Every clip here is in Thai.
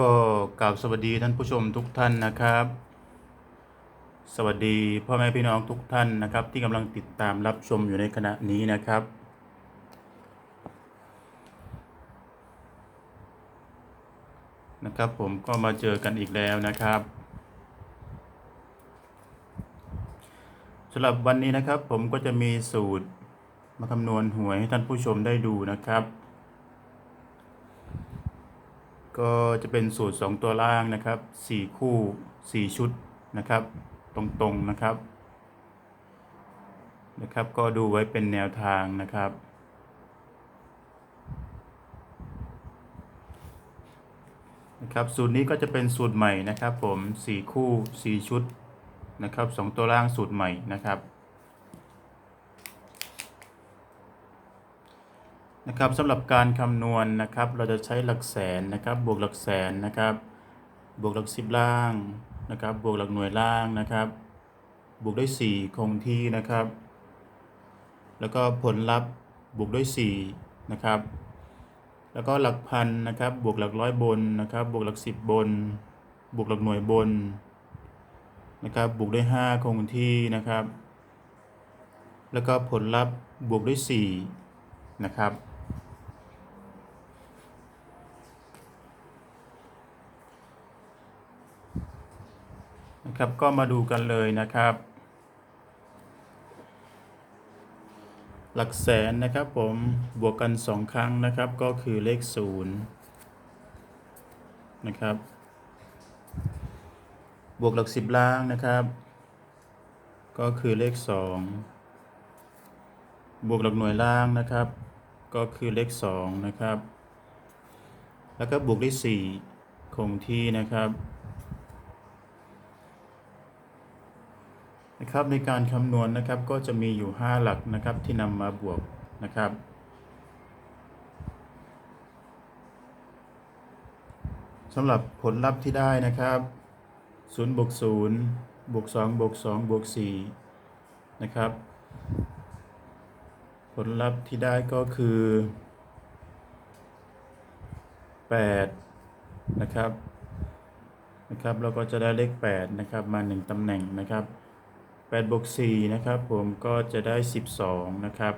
ก็กล่าวสวัสดีท่านผู้ชมทุกท่านนะครับ สวัสดีพ่อแม่พี่น้องทุกท่านนะครับ ที่กำลังติดตามรับชมอยู่ในขณะนี้นะครับ นะครับผมก็มาเจอกันอีกแล้วนะครับสำหรับวันนี้นะครับผมก็จะมีสูตรมาคำนวณหวยให้ท่านผู้ชมได้ดูนะครับ ก็จะเป็นสูตร 2 ตัวล่างนะครับ 4 คู่ 4 ชุดนะครับ ตรงๆนะครับ นะครับ ก็ดูไว้เป็นแนวทางนะครับ นะครับ สูตรนี้ก็จะเป็นสูตรใหม่นะครับ ผม 4 คู่ 4 ชุดนะครับ 2 ตัวล่างสูตรใหม่นะครับ นะครับสำหรับการคำนวณนะครับ เราจะใช้หลักแสนนะครับ บวกหลักแสนนะครับ บวกหลักสิบล่างนะครับ บวกหลักหน่วยล่างนะครับ บวกด้วย 4 คงที่นะครับ แล้วก็ผลลัพธ์บวกด้วย4นะครับ แล้วก็หลักพันนะครับ บวกหลักร้อยบนนะครับ บวกหลักสิบบน บวกหลักหน่วยบนนะครับ บวกด้วย 5 คงที่นะครับ แล้วก็ผลลัพธ์บวกด้วย4นะครับ นะครับ ก็มาดูกันเลยนะครับ หลักแสนนะครับผมบวกกัน 2 ครั้งนะครับ ก็คือเลข0นะครับ บวกหลักสิบล่างนะครับ ก็คือเลข 2 บวกหลักหน่วยล่างนะครับ ก็คือเลข2นะครับ แล้วก็บวกด้วย4คงที่นะครับ นะครับในการคำนวณนะครับก็จะมีอยู่ 5 หลักนะครับที่นำมาบวกนะครับ สำหรับผลลัพธ์ที่ได้นะครับ0บวก0บวก2บวก2บวก4นะครับ ผลลัพธ์ที่ได้ก็คือ8นะครับนะครับเราก็จะได้เลข8นะครับมา 1ตำแหน่งนะครับ 8บวก4นะครับผมก็จะได้ 12 นะครับ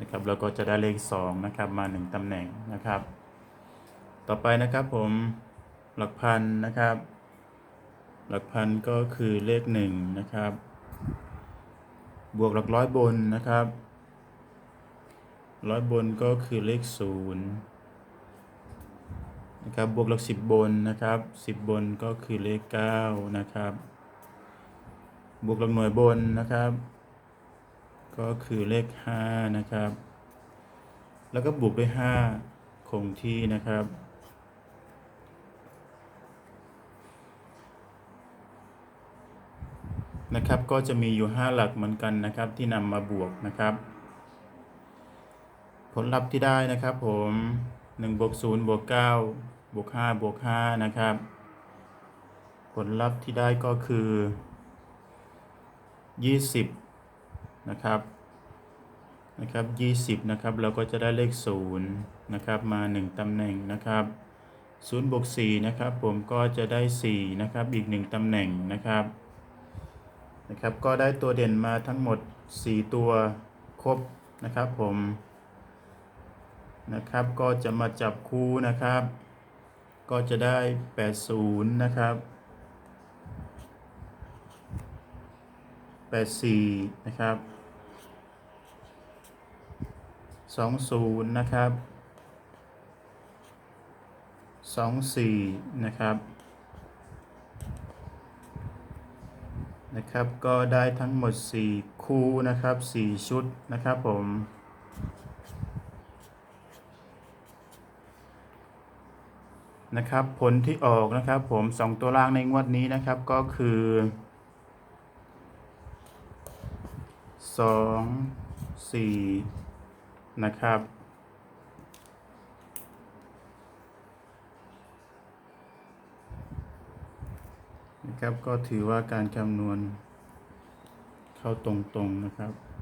นะครับเราก็จะได้เลข2นะครับมา 1ตำแหน่งนะครับ ต่อไปนะครับผมหลักพันนะครับ หลักพันก็คือเลข1นะครับ บวกหลักร้อยบนนะครับร้อยบนก็คือเลข0นะครับบวกหลัก 10 บนนะครับ 10 บนก็คือเลข9นะครับ บวกหลักหน่วยบนนะครับ ก็คือเลข 5 นะครับ แล้วก็บวกด้วย 5 คงที่นะครับ นะครับ ก็จะมีอยู่ 5 หลักเหมือนกันนะครับ ที่นำมาบวกนะครับ ผลลัพธ์ที่ได้นะครับผม1บวก0บวก9บวก5บวก5นะครับ ผลลัพธ์ที่ได้ก็คือ 20นะครับนะครับ20นะครับเราก็จะได้เลข0นะครับมา 1ตำแหน่งนะครับ0บวก4นะครับผมก็จะได้4นะครับอีก 1ตำแหน่งนะครับนะครับก็ได้ตัวเด่นมาทั้งหมด 4 ตัวครบนะครับผมนะครับก็จะมาจับคู่นะครับ ก็จะได้ 80 นะครับ 84 นะครับ 20 นะครับ 24 นะครับ นะครับ ก็ได้ทั้งหมด 4 คู่นะครับ 4 ชุดนะครับผมนะครับผลที่ออกนะครับผม 2 ตัวล่างในงวดนี้นะครับก็คือ สองสี่นะครับ นะครับก็ถือว่าการคำนวณเข้าตรงๆนะครับนะครับ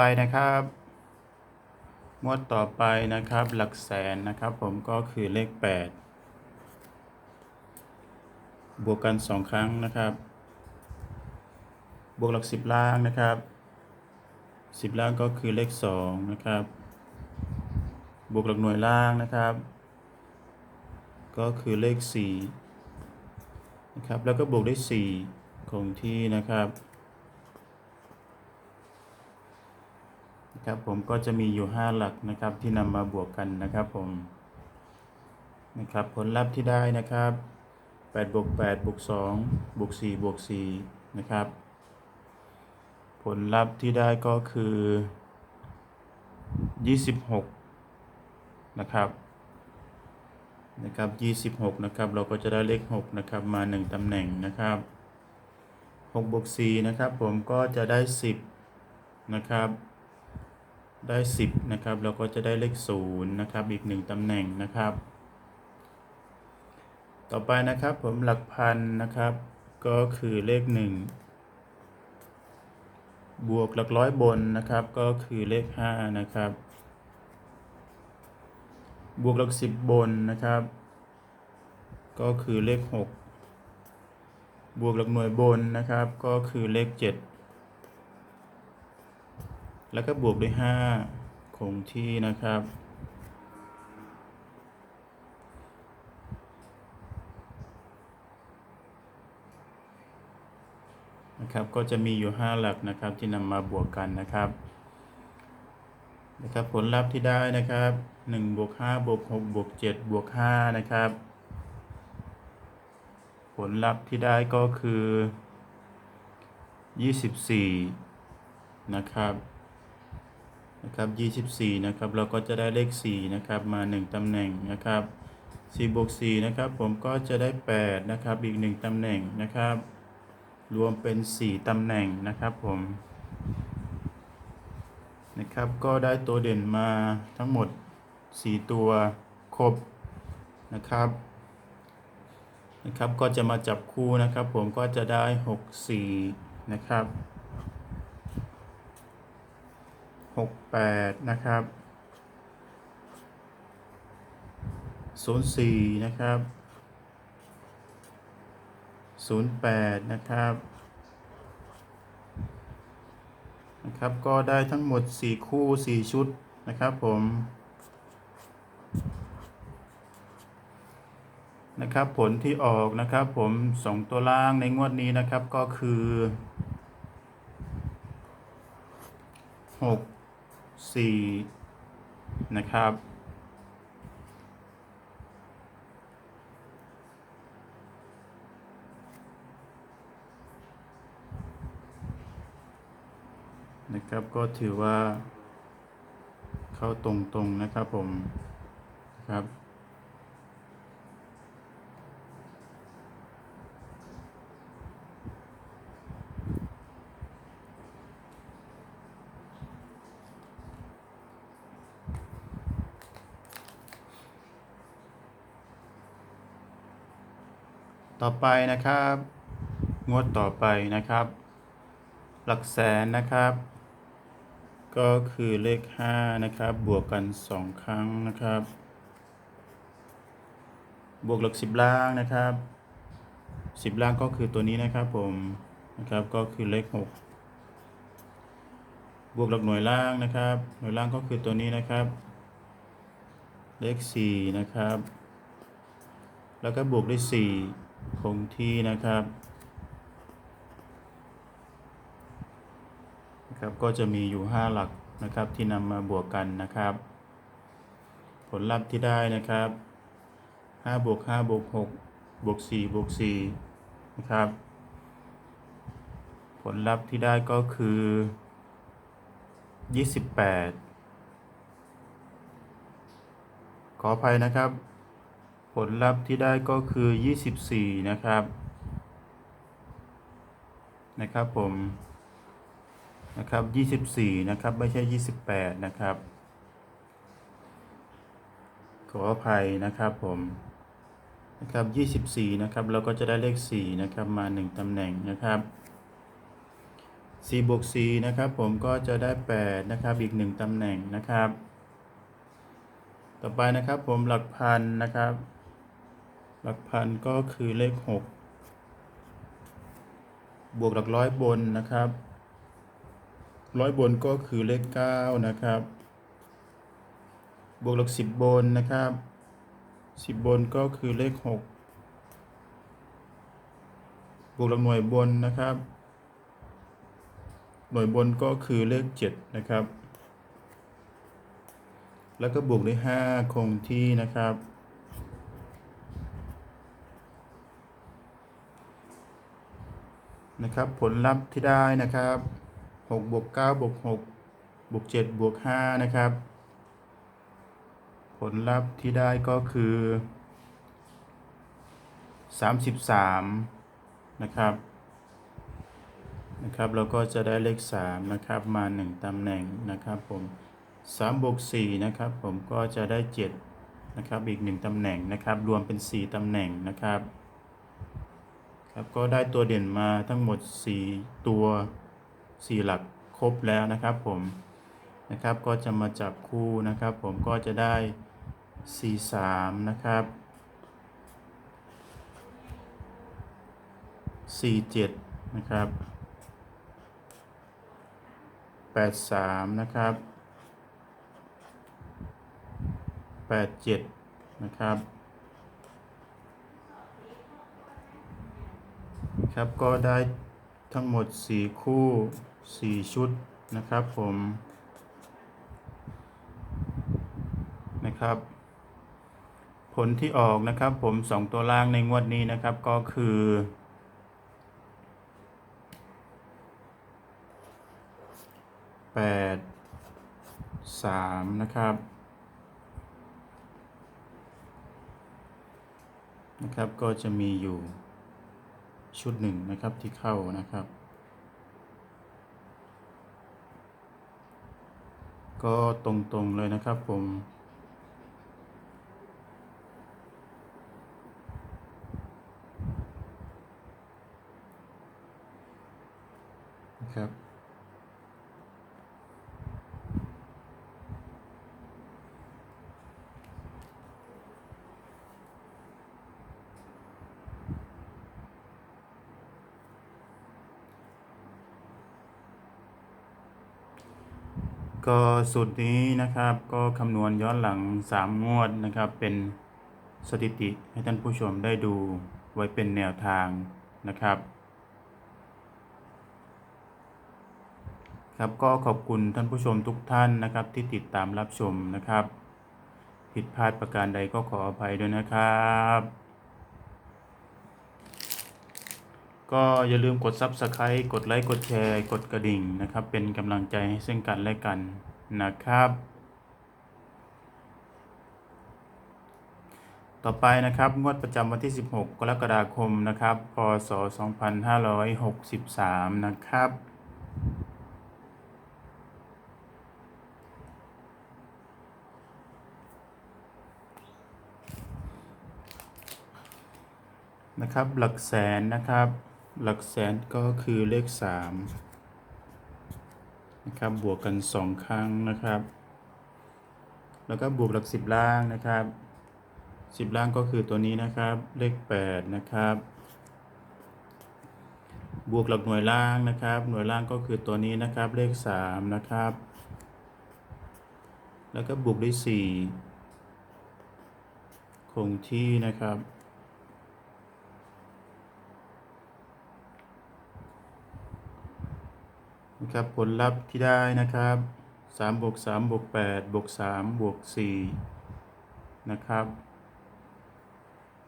ไปนะครับหมวดต่อไปนะครับ หลักแสนนะครับ ผมก็คือเลข 8 บวกกัน 2 ครั้งนะครับ บวกหลัก 10 ล่างนะครับ 10 ล่างก็คือเลข 2 นะครับ บวกหลักหน่วยล่างนะครับ ก็คือเลข4นะครับ แล้วก็บวกด้วย4คงที่นะครับ นะครับผมก็จะมีอยู่ 5 หลักนะครับที่นำมาบวกกันนะครับผมนะครับผลลัพธ์ที่ได้นะครับ8บวก8บวก2บวก4บวก4นะครับ ผลลัพธ์ที่ได้ก็คือ 26 นะครับนะครับ26 นะครับ เราก็จะได้เลข 6 นะครับ มา 1 ตำแหน่งนะครับ6บวก4นะครับ ผมก็จะได้ 10 นะครับ ได้ 10 นะครับ เราก็จะได้เลข 0 นะครับ อีก 1 ตำแหน่งนะครับ ต่อไปนะครับผมหลักพันนะครับ ก็คือเลข 1 บวกหลักร้อยบนนะครับ ก็คือเลข 5 นะครับ บวกหลัก 10 บนนะครับ ก็คือเลข 6 บวกหลักหน่วยบนนะครับ ก็คือเลข 7 แล้วก็บวกด้วย 5 คงที่นะครับ นะครับ ก็จะมีอยู่ 5 หลักนะครับที่นำมาบวกกันนะครับนะครับผลลัพธ์ที่ได้นะครับ1บวก5บวก6บวก7บวก5นะครับ ผลลัพธ์ที่ได้ก็คือ 24 นะครับ นะครับ24นะครับเราก็จะได้เลข4นะครับมา 1 ตำแหน่งนะครับ4บวก4นะครับผมก็จะได้8นะครับอีก 1 ตำแหน่งนะครับ รวมเป็น 4 ตำแหน่งนะครับผมนะครับก็ได้ตัวเด่นมาทั้งหมด 4 ตัวครบนะครับนะครับก็จะมาจับคู่นะครับ ผมก็จะได้ 6 4 นะครับ 6 8 นะครับ 0 4 นะครับ 0 8 นะครับนะครับ ก็ได้ทั้งหมด 4 คู่ 4 ชุดนะครับผมนะครับผลที่ออกนะครับผม2ตัวล่างในงวดนี้นะครับก็คือ 6 4 นะครับ นะครับก็ถือว่าเข้าตรงๆนะครับผมครับ ต่อไปนะครับ งวดต่อไปนะครับ หลักแสนนะครับ ก็คือเลข 5 นะครับ บวกกัน 2 ครั้งนะครับ บวกหลัก10ล่างนะครับ10ล่างก็คือตัวนี้นะครับผมนะครับก็คือเลข 6 บวกหลักหน่วยล่างนะครับ หน่วยล่างก็คือตัวนี้นะครับ เลข 4 นะครับ แล้วก็บวกด้วย4 คงที่นะครับนะครับ ก็จะมีอยู่ 5 หลักนะครับที่นำมาบวกกันนะครับ ผลลัพธ์ที่ได้นะครับ5บวก5บวก6บวก4บวก4นะครับ ผลลัพธ์ที่ได้ก็คือ 28 ขออภัยนะครับ ลลัพธ์ที่ได้ก็คือ 24 นะครับ นะครับผมนะครับ 24 นะครับ ไม่ใช่ 28 นะครับ ขออภัยนะครับผมนะครับยี่สิบสี่นะครับ เราก็จะได้เลขสี่นะครับ มาหนึ่งตำแหน่งนะครับสี่บวกสี่นะครับ ผมก็จะได้แปดนะครับ อีกหนึ่งตำแหน่งนะครับ ต่อไปนะครับผมหลักพันนะครับ หลักพันก็คือเลขหกบวกหลักร้อยบนนะครับร้อยบนก็คือเลขเก้านะครับ บวกหลักสิบบนนะครับสิบบนก็คือเลขหกบวกหลักหน่วยบนนะครับ หน่วยบนก็คือเลขเจ็ดนะครับ แล้วก็บวกด้วยห้าคงที่นะครับ นะครับ ผลลัพธ์ที่ได้นะครับ6บวก9บวก6บวก7บวก5นะครับ ผลลัพธ์ที่ได้ก็คือ 33 นะครับ นะครับ เราก็จะได้เลข 3 นะครับ มา 1ตำแหน่งนะครับผม3บวก4นะครับ ผมก็จะได้ 7 นะครับ อีก 1ตำแหน่งนะครับ รวมเป็น 4ตำแหน่งนะครับ ครับก็ได้ตัวเด่นมาทั้งหมด 4 ตัว 4 หลักครบแล้วนะครับผมนะครับก็จะมาจับคู่นะครับ ผมก็จะได้ 4 3 นะครับ 4 7 นะครับ 8 3 นะครับ 8 7 นะครับ ครับ ก็ได้ทั้งหมด 4 คู่ 4 ชุดนะครับผมนะครับ ผลที่ออกนะครับผม 2 ตัวล่างในงวดนี้นะครับก็คือ8 3นะครับนะครับก็จะมีอยู่ ชุดหนึ่งนะครับที่เข้านะครับ ก็ตรงๆเลยนะครับผมครับ ก็สูตรนี้นะครับก็คำนวณย้อนหลัง 3 งวดนะครับ เป็นสถิติให้ท่านผู้ชมได้ดูไว้เป็นแนวทางนะครับ ครับก็ขอบคุณท่านผู้ชมทุกท่านนะครับ ที่ติดตามรับชมนะครับ ผิดพลาดประการใดก็ขออภัยด้วยนะครับ ก็อย่าลืมกด Subscribe กดไลค์กดแชร์ กดกระดิ่งนะครับ เป็นกำลังใจให้ซึ่งกันและกันนะครับ ต่อไปนะครับงวดประจำวันที่ 16 กรกฎาคมนะครับ พศ 2563 นะครับนะครับหลักแสนนะครับ หลักแสนก็คือเลขสามนะครับ บวกกันสองครั้งนะครับ แล้วก็บวกหลักสิบล่างนะครับสิบล่างก็คือตัวนี้นะครับ เลขแปดนะครับ บวกหลักหน่วยล่างนะครับ หน่วยล่างก็คือตัวนี้นะครับ เลขสามนะครับ แล้วก็บวกด้วยสี่คงที่นะครับ นะครับผลลัพธ์ที่ได้นะครับ3บวก3บวก8บวก3บวก4นะครับ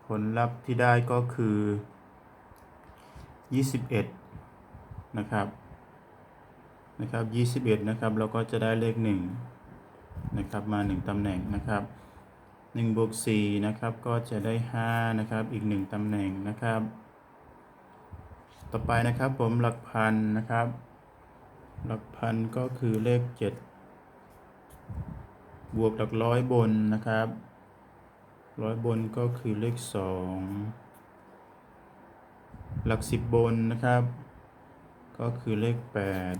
ผลลัพธ์ที่ได้ก็คือ 21 นะครับนะครับ 21 นะครับเราก็จะได้เลข 1 นะครับมา 1 ตำแหน่งนะครับ1บวก4นะครับก็จะได้ 5 นะครับอีก 1 ตำแหน่งนะครับ ต่อไปนะครับผมหลักพันนะครับ หลักพันก็คือเลขเจ็ดบวกหลักร้อยบนนะครับ ร้อยบนก็คือเลขสองหลักสิบบนนะครับ ก็คือเลขแปด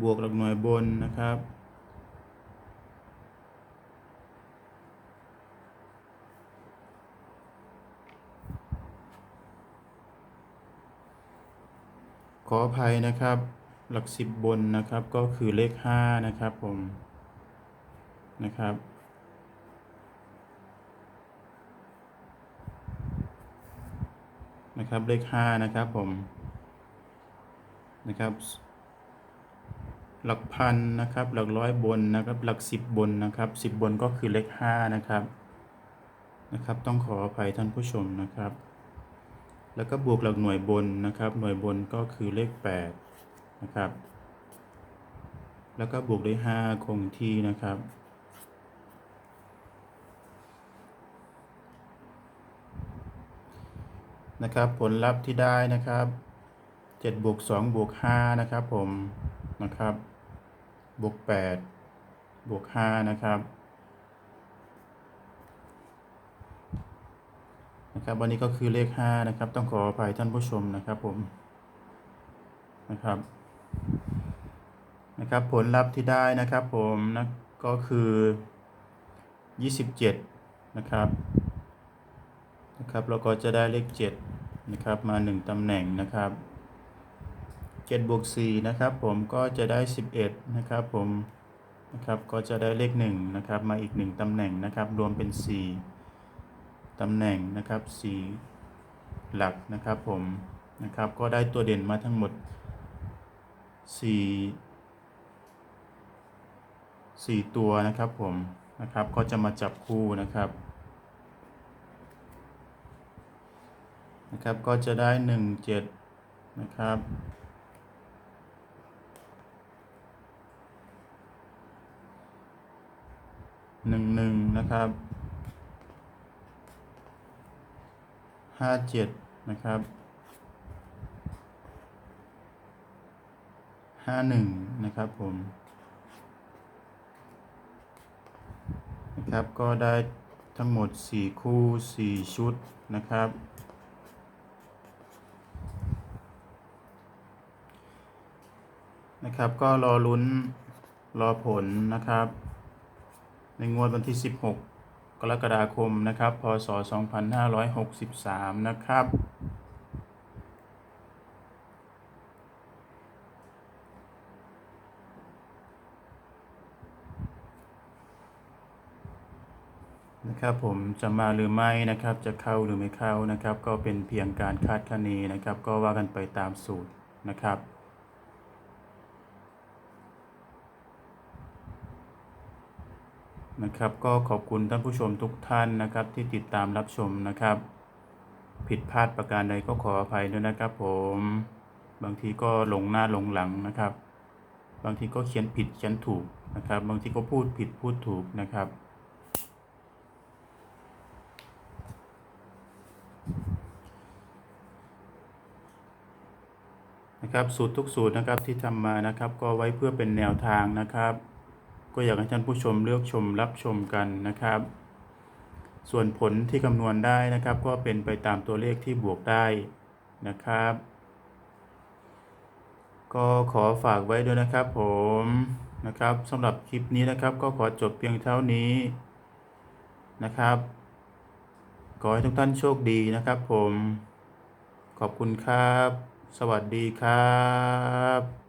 บวกหลักหน่วยบนนะครับ ขออภัยนะครับ หลักสิบบนนะครับก็คือเลขห้านะครับผมนะครับ นะครับเลขห้านะครับผมนะครับ หลักพันนะครับ หลักร้อยบนนะครับ หลักสิบบนนะครับสิบบนก็คือเลขห้านะครับนะครับ ต้องขออภัยท่านผู้ชมนะครับ แล้วก็บวกหลักหน่วยบนนะครับ หน่วยบนก็คือเลขแปดนะครับ แล้วก็บวกด้วยห้าคงที่นะครับ นะครับ ผลลัพธ์ที่ได้นะครับเจ็ดบวกสองบวกห้านะครับผมนะครับ บวกแปดบวกห้านะครับ นะครับวันนี้ก็คือเลขห้านะครับ ต้องขออภัยท่านผู้ชมนะครับผมนะครับนะครับผลลัพธ์ที่ได้นะครับผมนะก็คือยี่สิบเจ็ดนะครับนะครับเราก็จะได้เลข7นะครับมา 1ตำแหน่งนะครับ7บวก4นะครับผมก็จะได้ 11นะครับผมนะครับก็จะได้เลข1นะครับมาอีก 1ตำแหน่งนะครับรวมเป็น 4 ตำแหน่งนะครับ4หลักนะครับผมนะครับก็ได้ตัวเด่นมาทั้งหมด 4 4 ตัวนะครับผมนะครับก็จะมาจับคู่นะครับนะครับก็จะได้หนึ่งเจ็ดนะครับหนึ่งหนึ่งนะครับ ห้าเจ็ดนะครับห้าหนึ่งนะครับผมนะครับก็ได้ทั้งหมดสี่คู่สี่ชุดนะครับ นะครับก็รอลุ้นรอผลนะครับ ในงวดวันที่ 16 กรกฎาคมนะครับ พศ 2563 นะครับ นะครับผมจะมาหรือไม่นะครับ จะเข้าหรือไม่เข้านะครับ ก็เป็นเพียงการคาดคะเนนะครับ ก็ว่ากันไปตามสูตรนะครับ นะครับ ก็ขอบคุณท่านผู้ชมทุกท่านนะครับ ที่ติดตามรับชมนะครับ ผิดพลาดประการใดก็ขออภัยด้วยนะครับ ผม บางทีก็หลงหน้าหลงหลังนะครับ บางทีก็เขียนผิดเขียนถูกนะครับ บางทีก็พูดผิดพูดถูกนะครับนะครับสูตรทุกสูตรนะครับที่ทำมานะครับ ก็ไว้เพื่อเป็นแนวทางนะครับ ก็อยากให้ท่านผู้ชมเลือกชมรับชมกันนะครับ ส่วนผลที่คำนวณได้นะครับ ก็เป็นไปตามตัวเลขที่บวกได้นะครับ ก็ขอฝากไว้ด้วยนะครับผมนะครับสำหรับคลิปนี้นะครับ ก็ขอจบเพียงเท่านี้นะครับ ขอให้ทุกท่านโชคดีนะครับผม ขอบคุณครับ สวัสดีครับ